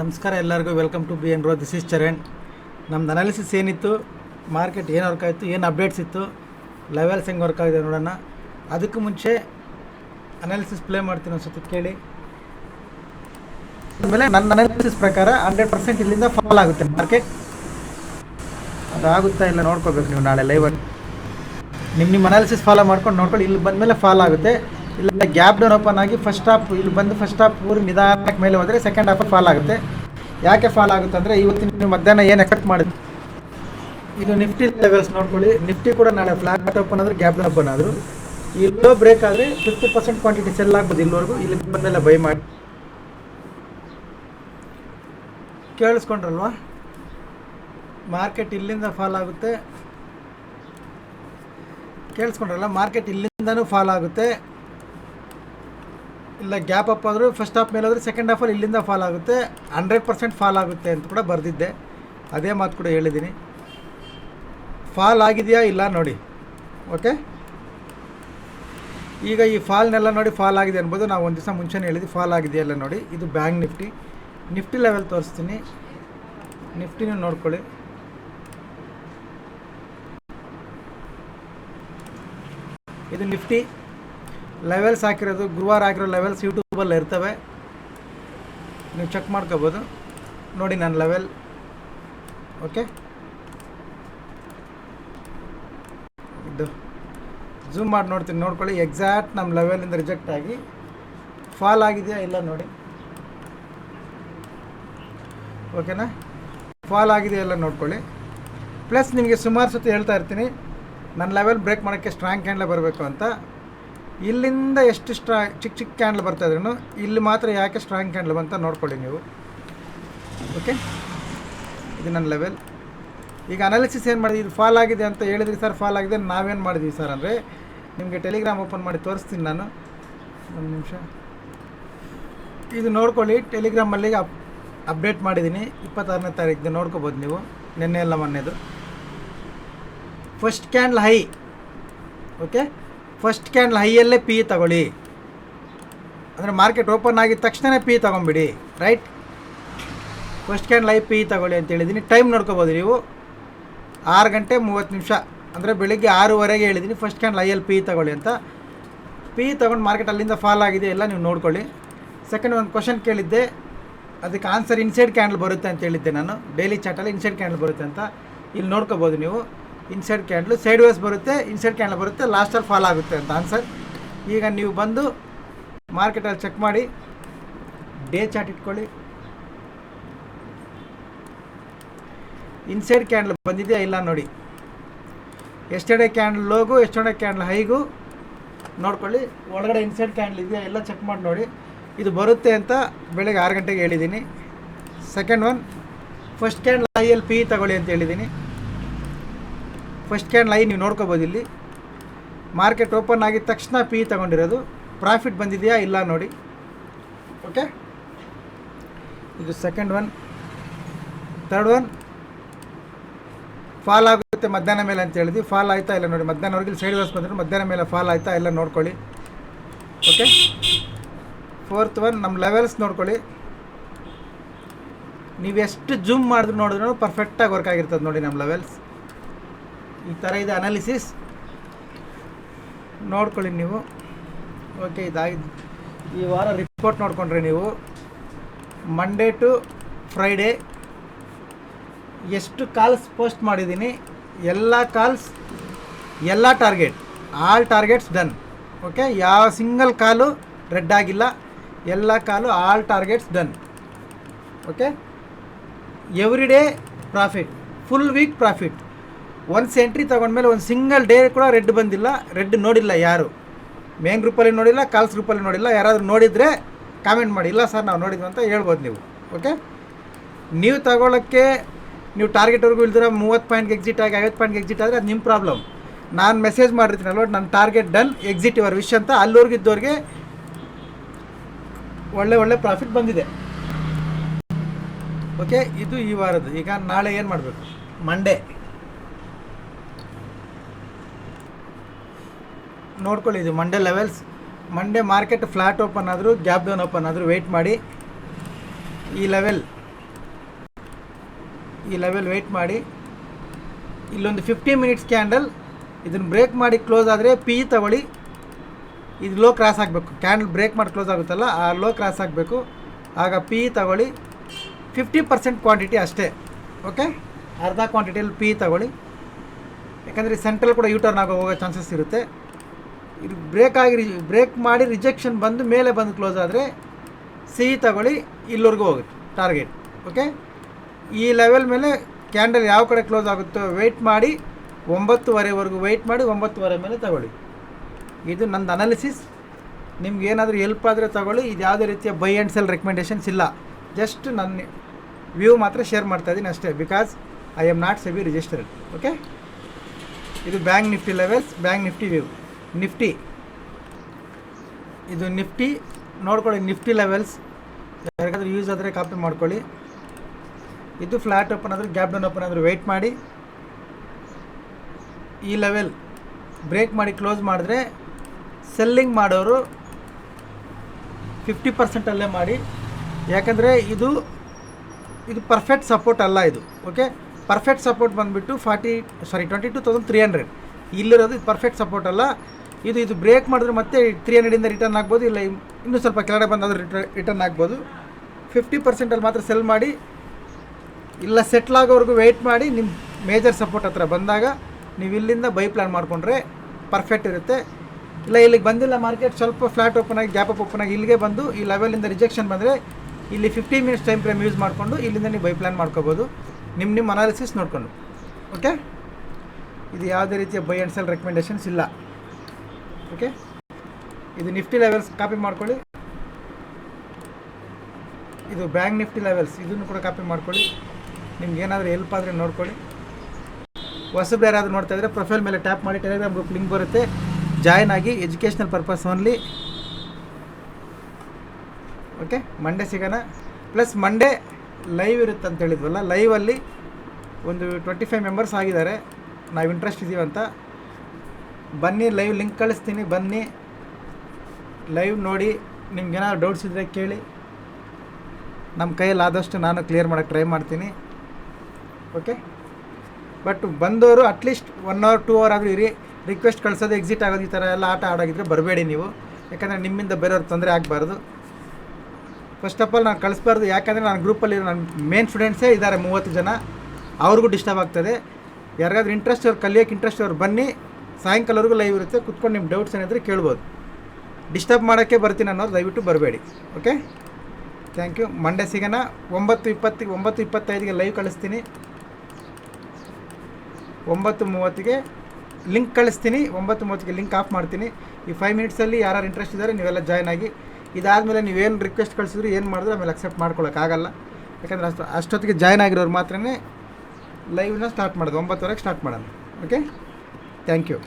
ನಮಸ್ಕಾರ ಎಲ್ಲರಿಗೂ. Welcome to B N row this is Charan ನಮ್ದು ಅನಾಲಿಸಿಸ್ ಏನಿತ್ತು? ಮಾರ್ಕೆಟ್ ಏನು ವರ್ಕ್ ಆಯಿತು ಏನು ಅಪ್ಡೇಟ್ಸ್ ಇತ್ತು? ಲೆವೆಲ್ಸ್ ಹೆಂಗೆ ವರ್ಕ್ ಆಗಿದೆ ನೋಡೋಣ. ಅದಕ್ಕೂ ಮುಂಚೆ ಅನಾಲಿಸಿಸ್ ಪ್ಲೇ ಮಾಡ್ತೀನಿ ಅನ್ಸುತ್ತೆ ಕೇಳಿ. ಆಮೇಲೆ ನನ್ನ ಅನಾಲಿಸಿಸ್ ಪ್ರಕಾರ ಹಂಡ್ರೆಡ್ ಪರ್ಸೆಂಟ್ ಇಲ್ಲಿಂದ ಫಾಲ್ ಆಗುತ್ತೆ ಮಾರ್ಕೆಟ್ ಅದಾಗುತ್ತಾ ಇಲ್ಲ ನೋಡ್ಕೋಬೇಕು ನೀವು ನಾಳೆ ಲೈವಲ್ಲಿ ನಿಮ್ಮ ನಿಮ್ಮ ಅನಾಲಿಸಿಸ್ ಫಾಲೋ ಮಾಡ್ಕೊಂಡು ನೋಡ್ಕೊಂಡು ಇಲ್ಲಿ ಬಂದಮೇಲೆ ಫಾಲ್ ಆಗುತ್ತೆ. ಇಲ್ಲ ಗ್ಯಾಪ್ ಡೌನ್ ಓಪನ್ ಆಗಿ ಫಸ್ಟ್ ಹಾಫ್ ಇಲ್ಲಿ ಬಂದು ಫಸ್ಟ್ ಹಾಫ್ ಪೂರ್ ನಿಧಾನಕ್ಕೆ ಮೇಲೆ ಹೋದರೆ ಸೆಕೆಂಡ್ ಹಾಫ್ ಫಾಲ್ ಆಗುತ್ತೆ. ಯಾಕೆ ಫಾಲ್ ಆಗುತ್ತೆ ಅಂದರೆ ಇವತ್ತಿನ ಮಧ್ಯಾಹ್ನ ಏನು ಎಫೆಕ್ಟ್ ಮಾಡಿದ್ರು? ಇದು ನಿಫ್ಟಿ ಲೆವೆಲ್ಸ್ ನೋಡ್ಕೊಳ್ಳಿ. ನಿಫ್ಟಿ ಕೂಡ ನಾಳೆ ಫ್ಲಾಟ್ ಓಪನ್ ಆದರೆ ಗ್ಯಾಪ್ ಡೌನ್ ಓಪನ್ ಆದರೂ. ಇಲ್ಲೋ ಬ್ರೇಕ್ ಆದರೆ ಫಿಫ್ಟಿ ಪರ್ಸೆಂಟ್ ಕ್ವಾಂಟಿಟಿ ಸೆಲ್ ಆಗ್ಬೋದು ಇಲ್ಲಿವರೆಗೂ. ಇಲ್ಲಿ ಬಂದಮೇಲೆ ಬೈ ಮಾಡಿ. ಕೇಳಿಸ್ಕೊಂಡ್ರಲ್ವಾ? ಮಾರ್ಕೆಟ್ ಇಲ್ಲಿಂದ ಫಾಲ್ ಆಗುತ್ತೆ. ಕೇಳಿಸ್ಕೊಂಡ್ರಲ್ಲ? ಮಾರ್ಕೆಟ್ ಇಲ್ಲಿಂದನೂ ಫಾಲ್ ಆಗುತ್ತೆ. ಇಲ್ಲ ಗ್ಯಾಪ್ ಅಪ್ ಆದರೂ ಫಸ್ಟ್ ಹಾಫ್ ಮೇಲೆ ಆದರೆ ಸೆಕೆಂಡ್ ಹಾಫಲ್ಲಿ ಇಲ್ಲಿಂದ ಫಾಲ್ ಆಗುತ್ತೆ. ಹಂಡ್ರೆಡ್ ಪರ್ಸೆಂಟ್ ಫಾಲ್ ಆಗುತ್ತೆ ಅಂತ ಕೂಡ ಬರೆದಿದ್ದೆ. ಅದೇ ಮಾತು ಕೂಡ ಹೇಳಿದ್ದೀನಿ. ಫಾಲ್ ಆಗಿದೆಯಾ ಇಲ್ಲ ನೋಡಿ. ಓಕೆ ಈಗ ಈ ಫಾಲ್ನೆಲ್ಲ ನೋಡಿ ಫಾಲ್ ಆಗಿದೆ ಅನ್ಬೋದು. ನಾವು ಒಂದು ದಿವಸ ಮುಂಚೆನೇ ಹೇಳಿದ್ವಿ ಫಾಲ್ ಆಗಿದೆಯಲ್ಲ ನೋಡಿ. ಇದು ಬ್ಯಾಂಕ್ ನಿಫ್ಟಿ ನಿಫ್ಟಿ ಲೆವೆಲ್ ತೋರಿಸ್ತೀನಿ. ನಿಫ್ಟಿನೂ ನೋಡ್ಕೊಳ್ಳಿ. ಇದು ನಿಫ್ಟಿ ಲೆವೆಲ್ಸ್ ಹಾಕಿರೋದು, ಗುರುವಾರ ಹಾಕಿರೋ ಲೆವೆಲ್ಸ್ ಯೂಟ್ಯೂಬಲ್ಲಿ ಇರ್ತವೆ. ನೀವು ಚೆಕ್ ಮಾಡ್ಕೋಬೋದು. ನೋಡಿ ನನ್ನ ಲೆವೆಲ್ ಓಕೆ ಇದು. ಝೂಮ್ ಮಾಡಿ ನೋಡ್ತೀನಿ, ನೋಡ್ಕೊಳ್ಳಿ. ಎಕ್ಸಾಕ್ಟ್ ನಮ್ಮ ಲೆವೆಲಿಂದ ರಿಜೆಕ್ಟ್ ಆಗಿ ಫಾಲ್ ಆಗಿದೆಯಾ ಇಲ್ಲ ನೋಡಿ. ಓಕೆನಾ ಫಾಲ್ ಆಗಿದೆಯಾ ಇಲ್ಲ ನೋಡ್ಕೊಳ್ಳಿ. ಪ್ಲಸ್ ನಿಮಗೆ ಸುಮಾರು ಸತಿ ಹೇಳ್ತಾ ಇರ್ತೀನಿ, ನನ್ನ ಲೆವೆಲ್ ಬ್ರೇಕ್ ಮಾಡೋಕ್ಕೆ ಸ್ಟ್ರಾಂಗ್ ಕ್ಯಾಂಡ್ಲೆ ಬರಬೇಕು ಅಂತ. ಇಲ್ಲಿಂದ ಎಷ್ಟು ಸ್ಟ್ರಾ, ಚಿಕ್ಕ ಚಿಕ್ಕ ಕ್ಯಾಂಡ್ಲ್ ಬರ್ತಾ ಇದ್ರೂ ಇಲ್ಲಿ ಮಾತ್ರ ಯಾಕೆ ಸ್ಟ್ರಾಂಗ್ ಕ್ಯಾಂಡ್ಲ್ ಬಂತ ನೋಡ್ಕೊಳ್ಳಿ ನೀವು. ಓಕೆ ಇದು ನನ್ನ ಲೆವೆಲ್ ಈಗ ಅನಾಲಿಸಿಸ್ ಏನು ಮಾಡಿದ್ವಿ ಇದು ಫಾಲ್ ಆಗಿದೆ ಅಂತ ಹೇಳಿದ್ರಿ ಸರ್ ಫಾಲ್ ಆಗಿದೆ ನಾವೇನು ಮಾಡಿದ್ವಿ ಸರ್ ಅಂದರೆ ನಿಮಗೆ ಟೆಲಿಗ್ರಾಮ್ ಓಪನ್ ಮಾಡಿ ತೋರಿಸ್ತೀನಿ ನಾನು. ಒಂದು ನಿಮಿಷ. ಇದು ನೋಡ್ಕೊಳ್ಳಿ ಟೆಲಿಗ್ರಾಮಲ್ಲಿ ಅಪ್ ಅಪ್ಡೇಟ್ ಮಾಡಿದ್ದೀನಿ. ಇಪ್ಪತ್ತಾರನೇ ತಾರೀಕು ನೋಡ್ಕೋಬೋದು ನೀವು. ನಿನ್ನೆ ಎಲ್ಲ ಮೊನ್ನೆದು. First candle high okay first candle ಹೈಯಲ್ಲೇ P ತಗೊಳ್ಳಿ. ಅಂದರೆ ಮಾರ್ಕೆಟ್ ಓಪನ್ ಆಗಿದ ತಕ್ಷಣನೇ PE ತೊಗೊಂಬಿಡಿ right first candle high PE ತಗೊಳ್ಳಿ ಅಂತ ಹೇಳಿದ್ದೀನಿ ಟೈಮ್ ನೋಡ್ಕೋಬೋದು ನೀವು. ಆರು ಗಂಟೆ ಮೂವತ್ತು ನಿಮಿಷ. ಅಂದರೆ ಬೆಳಿಗ್ಗೆ ಆರೂವರೆಗೆ ಹೇಳಿದ್ದೀನಿ ಫಸ್ಟ್ ಕ್ಯಾಂಡ್ಲ್ ಐಯಲ್ಲಿ ಪಿ ತಗೊಳ್ಳಿ ಅಂತ. ಪಿ ತೊಗೊಂಡು ಮಾರ್ಕೆಟ್ ಅಲ್ಲಿಂದ ಫಾಲ್ ಆಗಿದೆ, ಎಲ್ಲ ನೀವು ನೋಡ್ಕೊಳ್ಳಿ. ಸೆಕೆಂಡ್ ಒಂದು ಕ್ವಶನ್ ಕೇಳಿದ್ದೆ. ಅದಕ್ಕೆ ಆನ್ಸರ್ ಇನ್ಸೈಡ್ ಕ್ಯಾಂಡಲ್ ಬರುತ್ತೆ ಅಂತ ಹೇಳಿದ್ದೆ ನಾನು. ಡೈಲಿ ಚಾಟಲ್ಲಿ ಇನ್ಸೈಡ್ ಕ್ಯಾಂಡಲ್ ಬರುತ್ತೆ ಅಂತ. ಇಲ್ಲಿ ನೋಡ್ಕೋಬೋದು ನೀವು. ಇನ್ಸೈಡ್ ಕ್ಯಾಂಡ್ಲು ಸೈಡ್ ವೇಸ್ ಬರುತ್ತೆ ಇನ್ಸೈಡ್ ಕ್ಯಾಂಡಲ್ ಬರುತ್ತೆ ಲಾಸ್ಟಲ್ಲಿ ಫಾಲ್ ಆಗುತ್ತೆ ಅಂತ ಆನ್ಸರ್ ಈಗ ನೀವು ಬಂದು ಮಾರ್ಕೆಟಲ್ಲಿ ಚೆಕ್ ಮಾಡಿ ಡೇ ಚಾರ್ಟ್ ಇಟ್ಕೊಳ್ಳಿ. ಇನ್ಸೈಡ್ ಕ್ಯಾಂಡಲ್ ಬಂದಿದೆಯಾ ಇಲ್ಲ ನೋಡಿ. ಎಷ್ಟೆಡೆ ಕ್ಯಾಂಡಲ್ ಲೋಗು ಎಷ್ಟೆಡೆ ಕ್ಯಾಂಡಲ್ ಹೈಗು ನೋಡ್ಕೊಳ್ಳಿ. ಒಳಗಡೆ ಇನ್ಸೈಡ್ ಕ್ಯಾಂಡಲ್ ಇದೆಯಾ ಎಲ್ಲ ಚೆಕ್ ಮಾಡಿ ನೋಡಿ. ಇದು ಬರುತ್ತೆ ಅಂತ ಬೆಳಗ್ಗೆ ಆರು ಗಂಟೆಗೆ ಹೇಳಿದ್ದೀನಿ. Second one first candle I L P ತಗೊಳ್ಳಿ ಅಂತ ಹೇಳಿದ್ದೀನಿ. ಫಸ್ಟ್ ಕ್ಯಾನ್ ಲೈನ್ ನೀವು ನೋಡ್ಕೋಬೋದು ಇಲ್ಲಿ. ಮಾರ್ಕೆಟ್ ಓಪನ್ ಆಗಿದ ತಕ್ಷಣ ಪಿ ತಗೊಂಡಿರೋದು. ಪ್ರಾಫಿಟ್ ಬಂದಿದೆಯಾ ಇಲ್ಲ ನೋಡಿ. ಓಕೆ ಇದು second one third one fall ಆಗುತ್ತೆ ಮಧ್ಯಾಹ್ನ ಮೇಲೆ ಅಂತ ಹೇಳಿದ್ವಿ. ಫಾಲ್ ಆಯ್ತಾ ಇಲ್ಲ ನೋಡಿ. ಮಧ್ಯಾಹ್ನವರೆಗೆ ಸೈಡ್ ವಾಸ್ ಬಂದರು ಮಧ್ಯಾಹ್ನ ಮೇಲೆ ಫಾಲ್ ಆಯ್ತಾ ಎಲ್ಲ ನೋಡ್ಕೊಳ್ಳಿ. ಓಕೆ ಫೋರ್ತ್ ಒನ್ ನಮ್ಮ ಲೆವೆಲ್ಸ್ ನೋಡ್ಕೊಳ್ಳಿ. ನೀವು ಎಷ್ಟು ಜೂಮ್ ಮಾಡಿದ್ರು ನೋಡಿದ್ರು ಪರ್ಫೆಕ್ಟಾಗಿ ವರ್ಕ್ ಆಗಿರ್ತದೆ ನೋಡಿ ನಮ್ಮ ಲೆವೆಲ್ಸ್ ಈ ಥರ ಇದೆ ಅನಾಲಿಸಿಸ್ ನೋಡ್ಕೊಳ್ಳಿ ನೀವು. ಓಕೆ ಇದಾಗಿದೆ. ಈ ವಾರ ರಿಪೋರ್ಟ್ ನೋಡಿಕೊಂಡ್ರೆ ನೀವು. ಮಂಡೇ ಟು ಫ್ರೈಡೇ ಎಷ್ಟು ಕಾಲ್ಸ್ ಪೋಸ್ಟ್ ಮಾಡಿದ್ದೀನಿ, ಎಲ್ಲ ಕಾಲ್ಸ್ ಎಲ್ಲ target all targets done okay ಯಾವ ಸಿಂಗಲ್ ಕಾಲು ರೆಡ್ ಆಗಿಲ್ಲ, ಎಲ್ಲ call all targets done okay every day profit full week profit ಒಂದು ಸೆಂಟ್ರಿ ತೊಗೊಂಡ್ಮೇಲೆ ಒಂದು ಸಿಂಗಲ್ ಡೇ ಕೂಡ ರೆಡ್ ಬಂದಿಲ್ಲ. ರೆಡ್ ನೋಡಿಲ್ಲ ಯಾರು. ಮೇನ್ ಗ್ರೂಪಲ್ಲಿ ನೋಡಿಲ್ಲ ಕಾಲ್ಸ್ ಗ್ರೂಪಲ್ಲಿ ನೋಡಿಲ್ಲ. ಯಾರಾದರೂ ನೋಡಿದರೆ ಕಾಮೆಂಟ್ ಮಾಡಿ. ಇಲ್ಲ ಸರ್ ನಾವು ನೋಡಿದ್ವಿ ಅಂತ ಹೇಳ್ಬೋದು ನೀವು. ಓಕೆ ನೀವು ತಗೊಳ್ಳೋಕ್ಕೆ ನೀವು ಟಾರ್ಗೆಟ್ವರೆಗೂ ಇಲ್ದಿರ ಮೂವತ್ತು ಪಾಯಿಂಟ್ಗೆ ಎಕ್ಸಿಟ್ ಆಗಿ ಐವತ್ತು ಪಾಯಿಂಟ್ಗೆ ಎಕ್ಸಿಟ್ ಆದರೆ ಅದು ನಿಮ್ಮ ಪ್ರಾಬ್ಲಮ್ ನಾನು ಮೆಸೇಜ್ ಮಾಡಿರ್ತೀನಲ್ವ ನನ್ನ ಟಾರ್ಗೆಟ್ ಡನ್ ಎಕ್ಸಿಟ್ ಇವರ್ ವಿಶ್ ಅಂತ ಅಲ್ಲಿವರೆಗೂ ಇದ್ದವ್ರಿಗೆ ಒಳ್ಳೆ ಒಳ್ಳೆ ಪ್ರಾಫಿಟ್ ಬಂದಿದೆ. ಓಕೆ ಇದು ಈ ವಾರದ್ದು. ಈಗ ನಾಳೆ ಏನು ಮಾಡಬೇಕು? ಮಂಡೇ ನೋಡ್ಕೊಳ್ಳಿ ಇದು Monday levels Monday market flat open ಆದರೂ ಗ್ಯಾಪ್ ಡೌನ್ ಓಪನ್ ಆದರೂ ವೆಯ್ಟ್ ಮಾಡಿ. ಈ ಲೆವೆಲ್ ಈ ಲೆವೆಲ್ ವೆಯ್ಟ್ ಮಾಡಿ. ಇಲ್ಲೊಂದು ಫಿಫ್ಟಿ ಮಿನಿಟ್ಸ್ ಕ್ಯಾಂಡಲ್ ಇದನ್ನು ಬ್ರೇಕ್ ಮಾಡಿ ಕ್ಲೋಸ್ ಆದರೆ ಪಿ ತಗೊಳ್ಳಿ. ಇದು ಲೋ ಕ್ರಾಸ್ ಆಗಬೇಕು. ಕ್ಯಾಂಡಲ್ ಬ್ರೇಕ್ ಮಾಡಿ ಕ್ಲೋಸ್ ಆಗುತ್ತಲ್ಲ, ಆ ಲೋ ಕ್ರಾಸ್ ಆಗಬೇಕು. ಆಗ ಪಿ ತಗೊಳ್ಳಿ. ಫಿಫ್ಟಿ ಪರ್ಸೆಂಟ್ ಕ್ವಾಂಟಿಟಿ ಅಷ್ಟೇ. ಓಕೆ ಅರ್ಧ ಕ್ವಾಂಟಿಟಿಯಲ್ಲಿ ಪಿ ತಗೊಳ್ಳಿ. ಯಾಕಂದರೆ ಸೆಂಟ್ರಲ್ ಕೂಡ ಯೂ ಟರ್ನ್ ಆಗೋ ಹೋಗೋ ಚಾನ್ಸಸ್ ಇರುತ್ತೆ. ಇದು ಬ್ರೇಕ್ ಆಗಿ ಬ್ರೇಕ್ ಮಾಡಿ ರಿಜೆಕ್ಷನ್ ಬಂದು ಮೇಲೆ ಬಂದು ಕ್ಲೋಸ್ ಆದರೆ ಸಿ ತಗೊಳ್ಳಿ, ಇಲ್ಲಿವರೆಗೂ ಹೋಗುತ್ತೆ ಟಾರ್ಗೆಟ್ ಓಕೆ ಈ ಲೆವೆಲ್ ಮೇಲೆ ಕ್ಯಾಂಡಲ್ ಯಾವ ಕಡೆ ಕ್ಲೋಸ್ ಆಗುತ್ತೋ ವೆಯ್ಟ್ ಮಾಡಿ, ಒಂಬತ್ತುವರೆವರೆಗೂ ವೆಯ್ಟ್ ಮಾಡಿ, ಒಂಬತ್ತುವರೆ ಮೇಲೆ ತಗೊಳ್ಳಿ. ಇದು ನಂದು ಅನಾಲಿಸಿಸ್ ನಿಮ್ಗೆ ಏನಾದರೂ ಹೆಲ್ಪ್ ಆದರೆ ತಗೊಳ್ಳಿ, ಇದು ಯಾವುದೇ ರೀತಿಯ ಬೈ ಆ್ಯಂಡ್ ಸೆಲ್ ರೆಕಮೆಂಡೇಷನ್ಸ್ ಇಲ್ಲ. ಜಸ್ಟ್ ನನ್ನ ವ್ಯೂ ಮಾತ್ರ ಶೇರ್ ಮಾಡ್ತಾ ಇದ್ದೀನಿ ಅಷ್ಟೇ because I am not SEBI registered okay ಇದು bank Nifty levels bank Nifty view Nifty. ಇದು ನಿಫ್ಟಿ, ನೋಡ್ಕೊಳ್ಳಿ ನಿಫ್ಟಿ ಲೆವೆಲ್ಸ್ ಯಾರಿಗಾದ್ರೂ ಯೂಸ್ ಆದರೆ ಕಾಪಿ ಮಾಡ್ಕೊಳ್ಳಿ. ಇದು ಫ್ಲ್ಯಾಟ್ ಓಪನ್ ಆದರೂ ಗ್ಯಾಪ್ ಡೌನ್ ಓಪನ್ ಆದರೂ ವೆಯ್ಟ್ ಮಾಡಿ. ಈ ಲೆವೆಲ್ ಬ್ರೇಕ್ ಮಾಡಿ ಕ್ಲೋಸ್ ಮಾಡಿದ್ರೆ ಸೆಲ್ಲಿಂಗ್ ಮಾಡೋರು ಫಿಫ್ಟಿ ಪರ್ಸೆಂಟಲ್ಲೇ ಮಾಡಿ. ಯಾಕಂದರೆ ಇದು ಇದು ಪರ್ಫೆಕ್ಟ್ ಸಪೋರ್ಟ್ ಅಲ್ಲ ಇದು ಓಕೆ ಪರ್ಫೆಕ್ಟ್ ಸಪೋರ್ಟ್ ಬಂದುಬಿಟ್ಟು forty sorry twenty two thousand three hundred ಇಲ್ಲಿರೋದು ಇದು ಪರ್ಫೆಕ್ಟ್ ಸಪೋರ್ಟ್ ಅಲ್ಲ. ಇದು ಇದು ಬ್ರೇಕ್ ಮಾಡಿದ್ರೆ ಮತ್ತೆ ತ್ರೀ ಹಂಡ್ರೆಡಿಂದ ರಿಟರ್ನ್ ಆಗ್ಬೋದು, ಇಲ್ಲ ಇನ್ನೂ ಸ್ವಲ್ಪ ಕೆಳಗಡೆ ಬಂದಾದರೂ ರಿಟರ್ನ್ ಆಗ್ಬೋದು. ಫಿಫ್ಟಿ ಪರ್ಸೆಂಟಲ್ಲಿ ಮಾತ್ರ ಸೆಲ್ ಮಾಡಿ, ಇಲ್ಲ ಸೆಟ್ಲ್ ಆಗೋವರೆಗೂ ವೆಯ್ಟ್ ಮಾಡಿ ನಿಮ್ಮ ಮೇಜರ್ ಸಪೋರ್ಟ್ ಹತ್ರ ಬಂದಾಗ ನೀವು ಇಲ್ಲಿಂದ ಬೈ ಪ್ಲ್ಯಾನ್ ಮಾಡಿಕೊಂಡ್ರೆ ಪರ್ಫೆಕ್ಟ್ ಇರುತ್ತೆ. ಇಲ್ಲ ಇಲ್ಲಿಗೆ ಬಂದಿಲ್ಲ ಮಾರ್ಕೆಟ್ ಸ್ವಲ್ಪ ಫ್ಲಾಟ್ ಓಪನ್ ಆಗಿ ಗ್ಯಾಪ್ ಅಪ್ ಓಪನ್ ಆಗಿ ಇಲ್ಲಿಗೆ ಬಂದು ಈ ಲೆವೆಲಿಂದ ರಿಜೆಕ್ಷನ್ ಬಂದರೆ ಇಲ್ಲಿ fifty minutes time frame use ಮಾಡಿಕೊಂಡು ಇಲ್ಲಿಂದ ನೀವು ಬೈ ಪ್ಲ್ಯಾನ್ ಮಾಡ್ಕೋಬೋದು. ನಿಮ್ಮ ನಿಮ್ಮ ಅನಾಲಿಸಿಸ್ ನೋಡಿಕೊಂಡು. ಓಕೆ ಇದು ಯಾವುದೇ ರೀತಿಯ ಬೈ ಆ್ಯಂಡ್ ಸೆಲ್ ರೆಕಮೆಂಡೇಷನ್ಸ್ ಇಲ್ಲ. ಓಕೆ? ಇದು ನಿಫ್ಟಿ ಲೆವೆಲ್ಸ್ ಕಾಪಿ ಮಾಡ್ಕೊಳ್ಳಿ. ಇದು ಬ್ಯಾಂಕ್ ನಿಫ್ಟಿ ಲೆವೆಲ್ಸ್, ಇದನ್ನು ಕೂಡ ಕಾಪಿ ಮಾಡ್ಕೊಳ್ಳಿ. ನಿಮ್ಗೆ ಏನಾದರೂ ಹೆಲ್ಪ್ ಆದರೆ ನೋಡ್ಕೊಳ್ಳಿ. ಹೊಸಬ್ರು ಯಾರಾದರೂ ನೋಡ್ತಾ ಇದ್ದರೆ ಪ್ರೊಫೈಲ್ ಮೇಲೆ ಟ್ಯಾಪ್ ಮಾಡಿ ಟೆಲಿಗ್ರಾಮ್ ಗ್ರೂಪ್ ಲಿಂಕ್ ಬರುತ್ತೆ. ಜಾಯ್ನ್ ಆಗಿ educational purpose only okay Monday ಸಿಗೋಣ. ಪ್ಲಸ್ ಮಂಡೇ ಲೈವ್ ಇರುತ್ತೆ ಅಂತ ಹೇಳಿದ್ವಲ್ಲ ಲೈವಲ್ಲಿ ಒಂದು ಟ್ವೆಂಟಿ ಫೈವ್ ಮೆಂಬರ್ಸ್ ಆಗಿದ್ದಾರೆ. ನಾವು ಇಂಟ್ರೆಸ್ಟ್ ಇದ್ದೀವಂತ ಬನ್ನಿ ಲೈವ್ ಲಿಂಕ್ ಕಳಿಸ್ತೀನಿ, ಬನ್ನಿ. ಲೈವ್ ನೋಡಿ ನಿಮ್ಗೆ ಏನಾದ್ರು ಡೌಟ್ಸ್ ಇದ್ದರೆ ಕೇಳಿ. ನಮ್ಮ ಕೈಯಲ್ಲಿ ಆದಷ್ಟು ನಾನು ಕ್ಲಿಯರ್ ಮಾಡೋಕ್ಕೆ ಟ್ರೈ ಮಾಡ್ತೀನಿ. ಓಕೆ ಬಟ್ ಬಂದವರು at least one hour two hour ಆದರೂ ಇರಿ. ರಿಕ್ವೆಸ್ಟ್ ಕಳಿಸೋದು ಎಕ್ಸಿಟ್ ಆಗೋದು ಈ ಥರ ಎಲ್ಲ ಆಟ ಆಡೋಗಿದ್ರೆ ಬರಬೇಡಿ ನೀವು. ಯಾಕಂದರೆ ನಿಮ್ಮಿಂದ ಬೇರೆಯವ್ರ ತೊಂದರೆ ಆಗಬಾರ್ದು. ಫಸ್ಟ್ ಆಫ್ ಆಲ್ ನಾನು ಕಳಿಸ್ಬಾರ್ದು. ಯಾಕಂದರೆ ನಾನು ಗ್ರೂಪಲ್ಲಿ ನನ್ನ ಮೇನ್ ಸ್ಟೂಡೆಂಟ್ಸೇ ಇದ್ದಾರೆ ಮೂವತ್ತು ಜನ. ಅವ್ರಿಗೂ ಡಿಸ್ಟರ್ಬ್ ಆಗ್ತದೆ. ಯಾರಿಗಾದ್ರೂ ಇಂಟ್ರೆಸ್ಟ್ ಅವ್ರು ಕಲಿಯೋಕ್ಕೆ ಇಂಟ್ರೆಸ್ಟ್ ಅವ್ರು ಬನ್ನಿ. ಸಾಯಂಕಾಲವರೆಗೂ ಲೈವ್ ಇರುತ್ತೆ. ಕುತ್ಕೊಂಡು ನಿಮ್ಮ ಡೌಟ್ಸ್ ಏನಿದ್ರೆ ಕೇಳ್ಬೋದು. ಡಿಸ್ಟರ್ಬ್ ಮಾಡೋಕ್ಕೆ ಬರ್ತೀನಿ ಅನ್ನೋರು ದಯವಿಟ್ಟು ಬರಬೇಡಿ. ಓಕೆ ಥ್ಯಾಂಕ್ ಯು ಮಂಡೇ ಸಿಗೋಣ. ಒಂಬತ್ತು ಇಪ್ಪತ್ತಿಗೆ ಒಂಬತ್ತು ಇಪ್ಪತ್ತೈದಿಗೆ ಲೈವ್ ಕಳಿಸ್ತೀನಿ. ಒಂಬತ್ತು ಮೂವತ್ತಿಗೆ ಲಿಂಕ್ ಕಳಿಸ್ತೀನಿ. ಒಂಬತ್ತು ಮೂವತ್ತಿಗೆ ಲಿಂಕ್ ಆಫ್ ಮಾಡ್ತೀನಿ. ಈ ಫೈವ್ ಮಿನಿಟ್ಸಲ್ಲಿ ಯಾರು ಇಂಟ್ರೆಸ್ಟ್ ಇದ್ದಾರೆ ನೀವೆಲ್ಲ ಜಾಯ್ನ್ ಆಗಿ. ಇದಾದಮೇಲೆ ನೀವೇನು ರಿಕ್ವೆಸ್ಟ್ ಕಳಿಸಿದ್ರು ಏನು ಮಾಡಿದ್ರೆ ಆಮೇಲೆ ಅಕ್ಸೆಪ್ಟ್ ಮಾಡ್ಕೊಳ್ಳೋಕ್ಕಾಗಲ್ಲ ಯಾಕಂದರೆ ಅಷ್ಟು ಅಷ್ಟೊತ್ತಿಗೆ ಜಾಯ್ನ್ ಆಗಿರೋರು ಮಾತ್ರನೇ ಲೈವ್ನ ಸ್ಟಾರ್ಟ್ ಮಾಡೋದು. ಒಂಬತ್ತುವರೆಗೆ ಸ್ಟಾರ್ಟ್ ಮಾಡೋಣ ಓಕೆ ಥ್ಯಾಂಕ್ ಯು